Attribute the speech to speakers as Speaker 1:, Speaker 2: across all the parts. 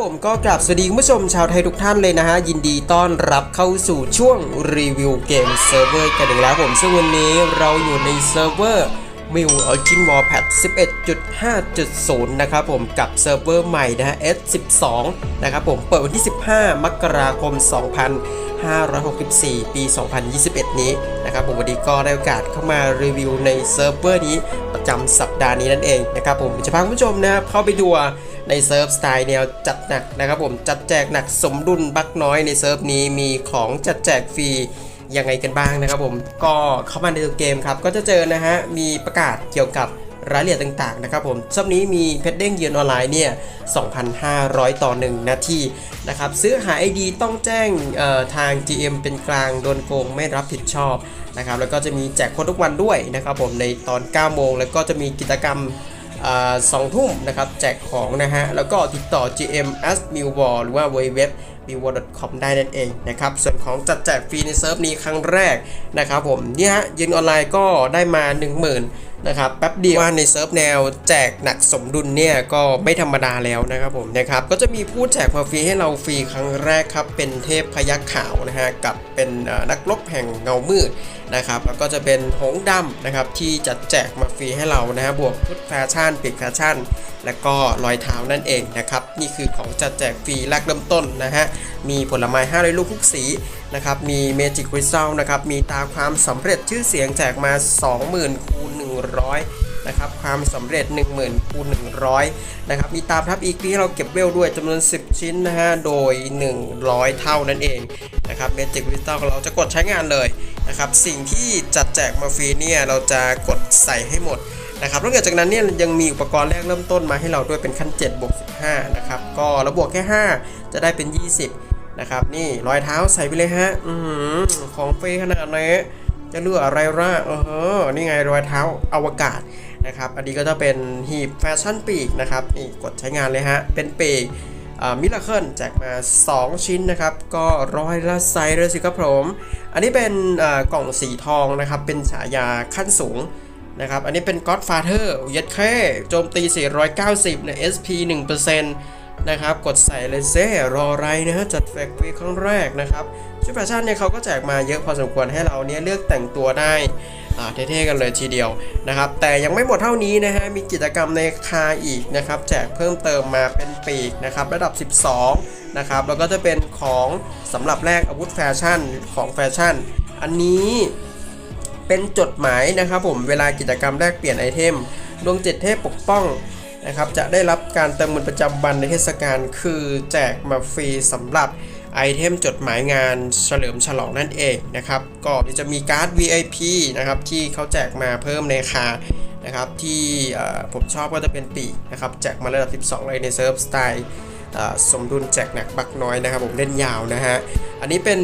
Speaker 1: ผมก็กลับสวัสดีคุณผู้ชมชาวไทยทุกท่านเลยนะฮะ ยินดีต้อนรับเข้าสู่ช่วงรีวิวเกมเซิร์ฟเวอร์กันอีกแล้วผมซึ่งวันนี้เราอยู่ในเซิร์ฟเวอร์ m i l Origin Warpad 11.5.0 นะครับผมกับเซิร์ฟเวอร์ใหม่นะฮะ S12 นะครับผมเปิดวันที่ 15 มกราคม 2564 ปี 2021 นี้นะครับผมวันนี้ก็ได้โอกาสเข้ามารีวิวในเซิร์ฟเวอร์นี้ประจำสัปดาห์นี้นั่นเองนะครับผมจะพาคุณผู้ชมนะครับเข้าไปดู ในเซิร์ฟสไตล์แนวจัดหนักนะครับผมจัดแจกหนักสมดุลบักน้อยในเซิร์ฟนี้มีของจัดแจกฟรียังไงกันบ้างนะครับผมก็เข้ามาในตัวเกมครับก็จะเจอนะฮะมีประกาศเกี่ยวกับรายละเอียดต่างๆนะครับผมซับนี้มีเพชรเด้งเยืนออนไลน์เนี่ย 2,500 ต่อ 1 นาทีนะครับ ซื้อหา ID ต้องแจ้งทาง GM เป็นกลาง โดนโกงไม่รับผิดชอบนะครับ แล้วก็จะมีแจกโค้ดทุกวันด้วยนะครับผมในตอน 9 โมง แล้วก็จะมีกิจกรรม สองทุ่มนะครับแจกของนะฮะแล้วก็ติดต่อ GM as m i l w a r หรือว่าเว็บ i w a r c o m ได้นั่นเองนะครับส่วนของจัดแจกฟรีในเซิร์ฟนี้ครั้งแรกนะครับผมเนี่ยฮะยืนออนไลน์ก็ได้มา 10,000นะครับแป๊บเดียวว่าในเซิร์ฟแนวแจกหนักสมดุลเนี่ยก็ไม่ธรรมดาแล้วนะครับผมนะครับก็จะมีผู้แจกมาฟรีให้เราฟรีครั้งแรกครับเป็นเทพพยักขาวนะฮะกับเป็นนักรบแห่งเงามืดนะครับแล้วก็จะเป็นหงส์ดำนะครับที่จัดแจกมาฟรีให้เรานะฮะบวกชุดแฟชั่นปีกแฟชั่น และก็รอยเท้านั่นเองนะครับนี่คือของจัดแจกฟรีแรกเริ่มต้นนะฮะมีผลไม้500ลูกทุกสีนะครับ มีเมจิกคริสตัลนะครับ มีตาความสำเร็จชื่อเสียงแจกมา 20,000คูณ100นะครับความสำเร็จ 10,000คูณ100นะครับ มีตาพับอีกที่เราเก็บเวลด้วยจำนวน 10 ชิ้นนะฮะ โดย 100 เท่านั่นเองนะครับเมจิกคริสตัลเราจะกดใช้งานเลยนะครับ สิ่งที่จัดแจกมาฟรีเนี่ยเราจะกดใส่ให้หมด นะครับนอกจากนั้นเนี่ยยังมีอุปกรณ์แรกเริ่มต้นมาให้เราด้วยเป็นขั้น7บวก15นะครับก็ระบวกแค่ 5 จะได้เป็น 20นะครับนี่รอยเท้าใส่ไปเลยฮะอืของเฟขนาดนี้จะเลือกอะไรล่ะเออนี่ไงรอยเท้าอวกาศนะครับอันนี้ก็จะเป็นหีบแฟชั่นปีกนะครับนี่กดใช้งานเลยฮะเป็นปีกมิลเลอร์เคิลแจกมา 2 ชิ้นนะครับ ก็ร้อยละไซส์เลยสิครับผม อันนี้เป็นกล่องสีทองนะครับ เป็นฉายาขั้นสูง นะครับ อันนี้เป็น Godfather ยัดแค่โจมตี 490เนี่ย SP 1%นะครับ กดใส่เลยเซ่รออไรนะฮะ จัดแฟกฟรีครั้งแรกนะครับ ชุดแฟชั่นเนี่ยเขาก็แจกมาเยอะพอสมควรให้เราเนี่ยเลือกแต่งตัวได้เท่ๆกันเลยทีเดียวนะครับ แต่ยังไม่หมดเท่านี้นะฮะ มีกิจกรรมในคาอีกนะครับ แจกเพิ่มเติมมาเป็นปีกนะครับ ระดับ 12 นะครับ แล้วก็จะเป็นของสำหรับแลกอาวุธแฟชั่นของแฟชั่น อันนี้ เป็นจดหมายนะครับผมเวลากิจกรรมแลกเปลี่ยนไอเทม ดวงจิตเทพปกป้องนะครับจะได้รับการเติมเงินประจำวันในเทศกาลคือแจกมาฟรีสำหรับไอเทมจดหมายงานเฉลิมฉลองนั่นเองนะครับก็จะมีการ์ด VIP นะครับที่เขาแจกมาเพิ่มในคานะครับที่ผมชอบก็จะเป็นปีกนะครับแจกมาระดับ 12 เลยในเซิร์ฟสไตล์ สมดุลแจกหนักบักน้อยนะครับผมเล่นยาวนะฮะ อันนี้เป็น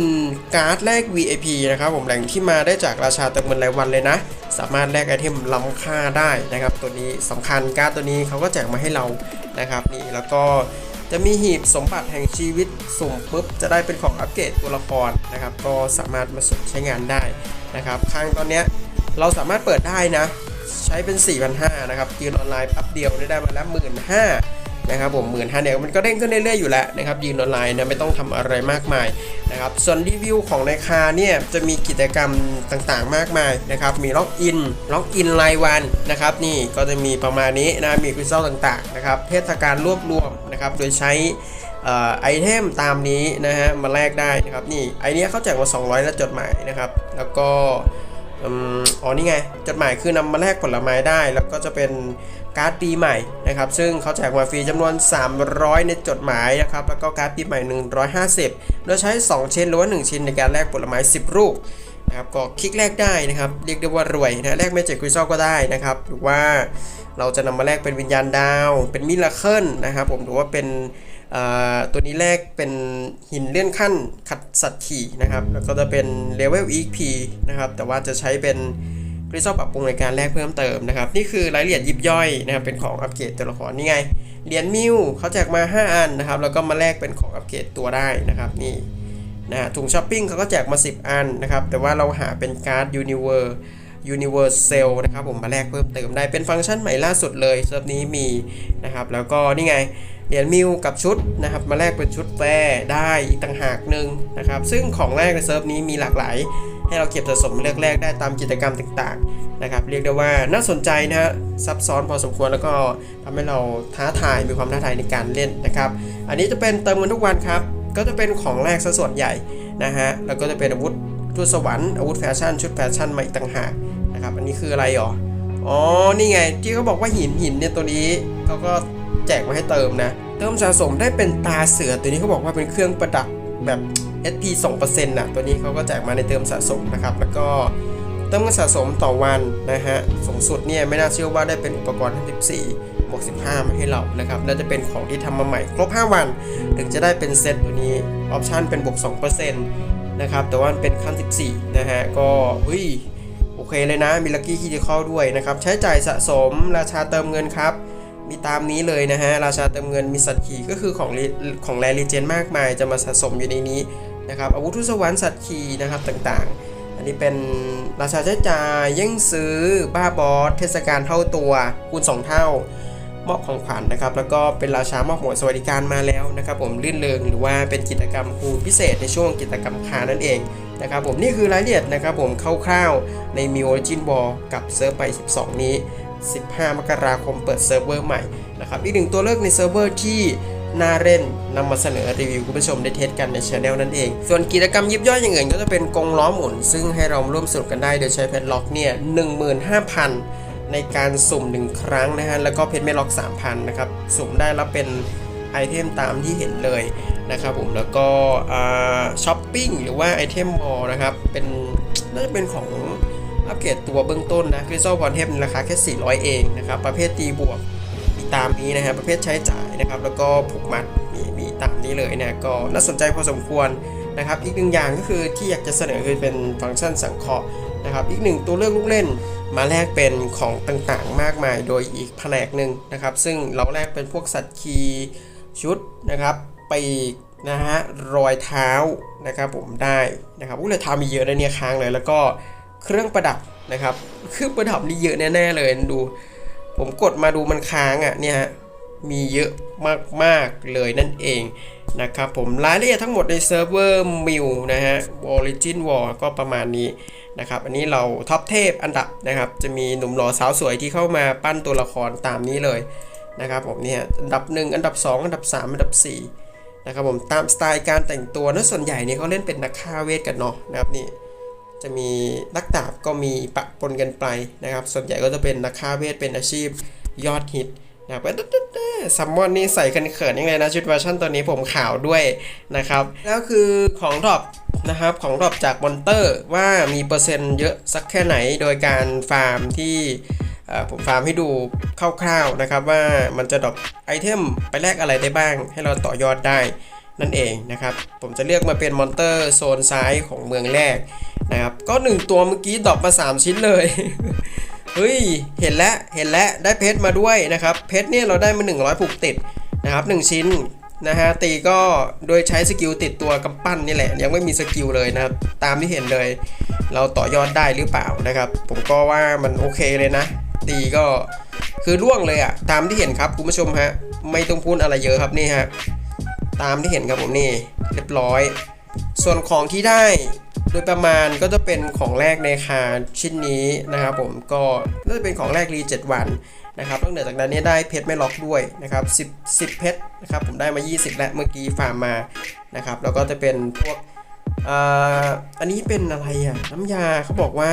Speaker 1: การ์ดแลก VIP นะครับผมแหล่งที่มาได้จากราชาเติมเงินรายวันเลยนะ สามารถแลกไอเทมล้ำค่าได้นะครับ ตัวนี้สำคัญการ์ดตัวนี้เขาก็แจกมาให้เรานะครับนี่แล้วก็จะมีหีบสมบัติแห่งชีวิตสุ่มปุ๊บจะได้เป็นของอัปเกรดตัวละครนะครับ ก็สามารถมาสุ่มใช้งานได้นะครับครั้งตอนเนี้ยเราสามารถเปิดได้นะ ใช้เป็น 4,500นะครับยืนออนไลน์แป๊บเดียวได้มาแล้วหมื่นห้า นะครับผมหมื่นห้าเนี่ยมันก็เด้งขึ้นเรื่อยๆอยู่แล้วนะครับยืนออนไลน์นะไม่ต้องทำอะไรมากมายนะครับส่วนรีวิวของในคาเนี่ยจะมีกิจกรรมต่างๆมากมายนะครับมีล็อกอินล็อกอินรายวันนะครับนี่ก็จะมีประมาณนี้นะมีคริสตัลต่างๆนะครับเทศกาลรวบรวมนะครับโดยใช้อ่อไอเทมตามนี้นะฮะมาแลกได้นะครับนี่ไอเนี้ยเขาแจกมา200แล้วจดหมายนะครับแล้วก็อ๋อนี่ไงจดหมายคือนำมาแลกผลไม้ได้ แล้วก็จะเป็น การ์ดปีใหม่นะครับซึ่งเขาแจกมาฟรีจำนวน 300 ในจดหมายนะครับแล้วก็การ์ดปีใหม่ 150 โดยใช้ 2 ชิ้นหรือว่า 1 ชิ้นในการแลกผลไม้ 10ลูกนะครับก็คลิกแลกได้นะครับเรียกได้ว่ารวยนะแลกไม่เจ็คคริสตัลก็ได้นะครับหรือว่าเราจะนำมาแลกเป็นวิญญาณดาว เป็นมิราเคิลนะครับผมหรือว่าเป็นตัวนี้แรกเป็นหินเลื่อนขั้นขัดสัตว์ขี่นะครับแล้วก็จะเป็นเลเวล EXP นะครับแต่ว่าจะใช้เป็น คริสตัลปรับปรุงในการแลกเพิ่มเติมนะครับ นี่คือรายละเอียดยิบย่อยนะครับ เป็นของอัปเกรดตัวละครนี่ไง เหรียญมิวเขาแจกมา 5 อันนะครับ แล้วก็มาแลกเป็นของอัปเกรดตัวได้นะครับ นี่นะถุงช้อปปิ้งเขาก็แจกมา 10 อันนะครับ แต่ว่าเราหาเป็นการ์ดยูนิเวอร์ Universal นะครับผมมาแลกเพิ่มเติมได้เป็นฟังก์ชันใหม่ล่าสุดเลยเซิร์ฟนี้มีนะครับ แล้วก็นี่ไงเหรียญมิวกับชุดนะครับมาแลกเป็นชุดแฟร์ได้อีกต่างหากหนึ่งนะครับ ซึ่งของแรกในเซิร์ฟนี้มีหลากหลาย ให้เราเก็บสะสมเลือกแรกได้ตามกิจกรรมต่างๆนะครับเรียกได้ว่าน่าสนใจนะฮะซับซ้อนพอสมควรแล้วก็ทำให้เราท้าทายมีความท้าทายในการเล่นนะครับ อันนี้จะเป็นเติมเงินทุกวันครับก็จะเป็นของแรกซะส่วนใหญ่นะฮะแล้วก็จะเป็นอาวุธทูตสวรรค์อาวุธแฟชั่นชุดแฟชั่นมาอีกต่างหากนะครับอันนี้คืออะไรหรออ๋อนี่ไงที่เขาบอกว่าหินหินเนี่ยตัวนี้เขาก็แจกมาให้เติมนะเติมสะสมได้เป็นตาเสือตัวนี้เขาบอกว่าเป็นเครื่องประดับแบบ SP 2%น่ะตัวนี้เขาก็แจกมาในเติมสะสมนะครับ แล้วก็เติมเงินสะสมต่อวันนะฮะสูงสุดเนี่ยไม่น่าเชื่อว่าได้เป็นอุปกรณ์14บวก15 มาให้เรานะครับน่าจะเป็นของที่ทำมาใหม่ครบ 5 วัน ถึงจะได้เป็นเซตตัวนี้ออปชันเป็นบวก2%นะครับแต่ว่าเป็นขั้น 14 นะฮะก็เฮ้ยโอเคเลยนะมีลัคกี้คีย์เข้าด้วยนะครับใช้จ่ายสะสมราชาเติมเงินครับมีตามนี้เลยนะฮะ ราชาเติมเงินมีสัตว์ขี่ก็คือของของแรลิเจนมากมายจะมาสะสมอยู่ในนี้ นะครับอาวุธทุสวรรค์สัตว์ขี่นะครับต่างๆ อันนี้เป็นราชาใช้จ่ายแย่งซื้อบ้าบอสเทศกาลเท่าตัวคูณ 2 เท่ามอบของขวัญนะครับ แล้วก็เป็นราชามอบหมวดสวัสดิการมาแล้วนะครับผมลื่นเริงหรือว่าเป็นกิจกรรมคูณพิเศษในช่วงกิจกรรมคานั่นเองนะครับผมนี่คือรายละเอียดนะครับผมคร่าวๆในมิวออริจินบอลกับเซิร์ฟไป 12 นี้ 15 มกราคมเปิดเซิร์ฟเวอร์ใหม่นะครับอีกหนึ่งตัวเลือกในเซิร์ฟเวอร์ที่ น่าเล่นนำมาเสนอรีวิวคุณผู้ชมได้เทสกันในช anel นั่นเอง ส่วนกิจกรรมยิบย่อยอย่างอื่นก็จะเป็นกงล้อหมุน ซึ่งให้เราร่วมสนุกกันได้โดยใช้เพชรล็อกเนี่ย15,000ในการสุ่ม 1 ครั้งนะฮะ แล้วก็เพชรไม่ล็อก 3,000 นะครับ สุ่มได้รับเป็นไอเทมตามที่เห็นเลยนะครับผม แล้วก็ช้อปปิ้งหรือว่าไอเทมมอลนะครับ เป็นน่าจะเป็นของอัปเกรดตัวเบื้องต้นนะคริสตัลพรเทพราคาแค่ 400 เองนะครับ ประเภทตีบวก ตามนี้นะฮะประเภทใช้จ่ายนะครับ แล้วก็ผูกมัดมีมีตามนี้เลยนะก็น่าสนใจพอสมควรนะครับ อีกหนึ่งอย่างก็คือที่อยากจะเสนอคือเป็นฟังก์ชันสังเคราะห์นะครับ อีกหนึ่งตัวเลือกลูกเล่นมาแลกเป็นของต่างๆ มากมาย โดยอีกแผนกหนึ่งนะครับ ซึ่งเราแลกเป็นพวกสัตว์คีชุดนะครับปีกนะฮะรอยเท้านะครับผมได้นะครับอุ้ยรอยเท้ามีเยอะนะเนี่ยค้างเลย แล้วก็เครื่องประดับนะครับเครื่องประดับนี่เยอะแน่ๆเลยดู ผมกดมาดูมันค้างอะเนี่ยฮะมีเยอะมากๆเลยนั่นเองนะครับผมรายละเอียดทั้งหมดในเซิร์ฟเวอร์มิวนะฮะ Origin War ก็ประมาณนี้นะครับ อันนี้เราท็อปเทพอันดับนะครับ จะมีหนุ่มหล่อสาวสวยที่เข้ามาปั้นตัวละครตามนี้เลยนะครับผมเนี่ยอันดับ 1 อันดับ 2 อันดับ 3 อันดับ 4นะครับผมตามสไตล์การแต่งตัวนะส่วนใหญ่เนี่ยเขาเล่นเป็นนักฆ่าเวทกันเนาะนะครับนี่ จะมีนักดาบก็มีปะปนกันไปนะครับ ส่วนใหญ่ก็จะเป็นนักฆ่าเวทเป็นอาชีพยอดฮิตนะครับซัมมอนนี่ใส่กันเขินยังไงนะชุดเวอร์ชันตัวนี้ผมขาวด้วยนะครับ แล้วคือของดรอปนะครับของดรอปจากมอนเตอร์ว่ามีเปอร์เซ็นต์เยอะสักแค่ไหนโดยการฟาร์มที่ผมฟาร์มให้ดูคร่าวๆนะครับว่ามันจะดรอปไอเทมไปแลกอะไรได้บ้างให้เราต่อยอดได้ นั่นเองนะครับ ผมจะเลือกมาเป็นมอนเตอร์โซนซ้ายของเมืองแรกนะครับ ก็ 1 ตัวเมื่อกี้ดรอปมา 3 ชิ้นเลย เฮ้ย เห็นแล้ว เห็นแล้ว ได้เพชรมาด้วยนะครับ เพชรเนี่ยเราได้มา 100 ผูกติดนะครับ 1 ชิ้นนะฮะ ตีก็โดยใช้สกิลติดตัวกำปั้นนี่แหละ ยังไม่มีสกิลเลยนะครับ ตามที่เห็นเลย เราต่อยอดได้หรือเปล่านะครับ ผมก็ว่ามันโอเคเลยนะ ตีก็คือล่วงเลยอะตามที่เห็นครับคุณผู้ชมฮะ ไม่ต้องพูดอะไรเยอะครับนี่ฮะ ตามที่เห็นครับผมนี่เรียบร้อย ส่วนของที่ได้โดยประมาณก็จะเป็นของแรกในคาชิ้นนี้นะครับผมก็น่าจะเป็นของแรกรี7วันนะครับนอกเหนือจากนั้นเนี่ยได้เพชรไม่ล็อกด้วยนะครับ10 10เพชรนะครับผมได้มา 20 และเมื่อกี้ฟาร์มมานะครับแล้วก็จะเป็นพวกอ,อันนี้เป็นอะไรอะน้ำยาเขาบอกว่า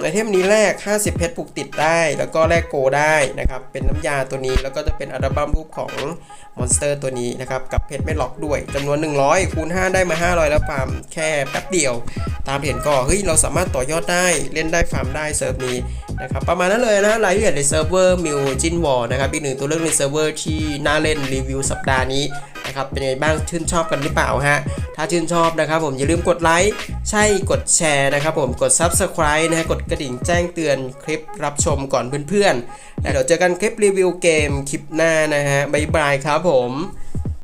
Speaker 1: ไอเทมนี้แรก 50 เพชรผูกติดได้ แล้วก็แลกโกได้นะครับ เป็นน้ำยาตัวนี้ แล้วก็จะเป็นอัลบั้มรูปของมอนสเตอร์ตัวนี้นะครับ กับเพชรไม่ล็อกด้วยจำนวน 100 คูณ 5 ได้มา 500 แล้วฟาร์มแค่แป๊บเดียว ตามที่เห็นก็ เฮ้ย เราสามารถต่อยอดได้ เล่นได้ฟาร์มได้เซิร์ฟนี้นะครับ ประมาณนั้นเลยนะรายละเอียดในเซิร์ฟเวอร์มิวจินวอลนะครับ อีกหนึ่งตัวเลือกในเซิร์ฟเวอร์ที่น่าเล่นรีวิวสัปดาห์นี้ นะครับเป็นไงบ้างชื่นชอบกันหรือเปล่าฮะถ้าชื่นชอบนะครับผมอย่าลืมกดไลค์ใช่กดแชร์นะครับผมกด Subscribe นะฮะกดกระดิ่งแจ้งเตือนคลิปรับชมก่อนเพื่อนๆแล้วเดี๋ยวเจอกันคลิปรีวิวเกมคลิปหน้านะฮะบ๊ายบายครับผม